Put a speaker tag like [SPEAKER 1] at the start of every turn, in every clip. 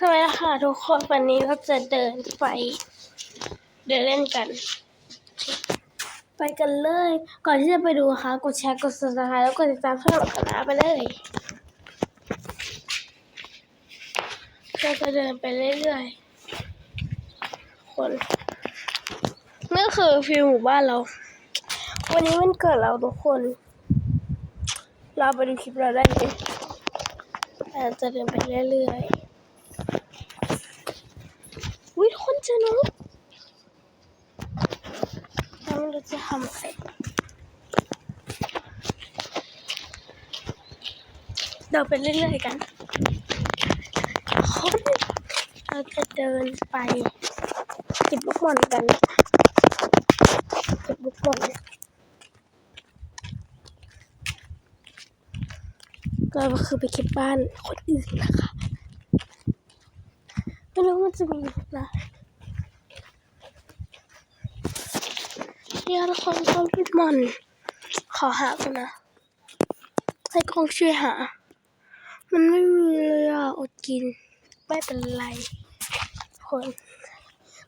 [SPEAKER 1] สวัสดีค่ะทุกคนวันนี้เราจะเดินไปเดินเล่นกัน ไปกันเลย ก่อนที่จะไปดูนะคะกดแชร์กด subscribe แล้วกดติดตามช่องเรากันนะไปเลยเราจะเดินไปเรื่อยๆคนนี่คือฟิลหมู่บ้านเรา วันนี้มันเกิดเราทุกคน เราไปดูคลิปเราได้เลยเราจะเดินไปเรื่อยๆ วิทุกคนเจอนกแล้วเราจะทำอะไรเราไปเรื่อยๆกันคนเราจะเดินไปเก็บลูกบอลกันเก็บลูกบอลก็คือไปเก็บบ้านคนอื่นนะคะ ไม่รู้มันจะมีหรือเปล่า เนี่ยทุกคนชอบพี่มอน ขอหากันนะให้กองช่วยหา มันไม่มีเลยอะอดกิน ไม่เป็นไรคน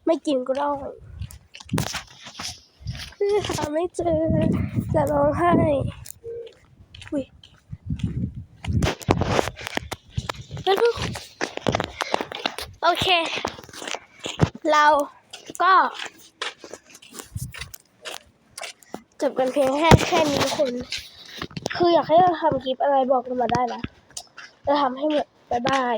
[SPEAKER 1] ไม่กินก็ได้หาไม่เจอ จะร้องไห้อุ้ยแล้วโอเค เราก็จ บกันเพียงแค่แค่นี้ทุกคน คืออยากให้เราทำคลิปอะไรบอกกันมาได้นะ จะทำให้หมดบ๊ายบาย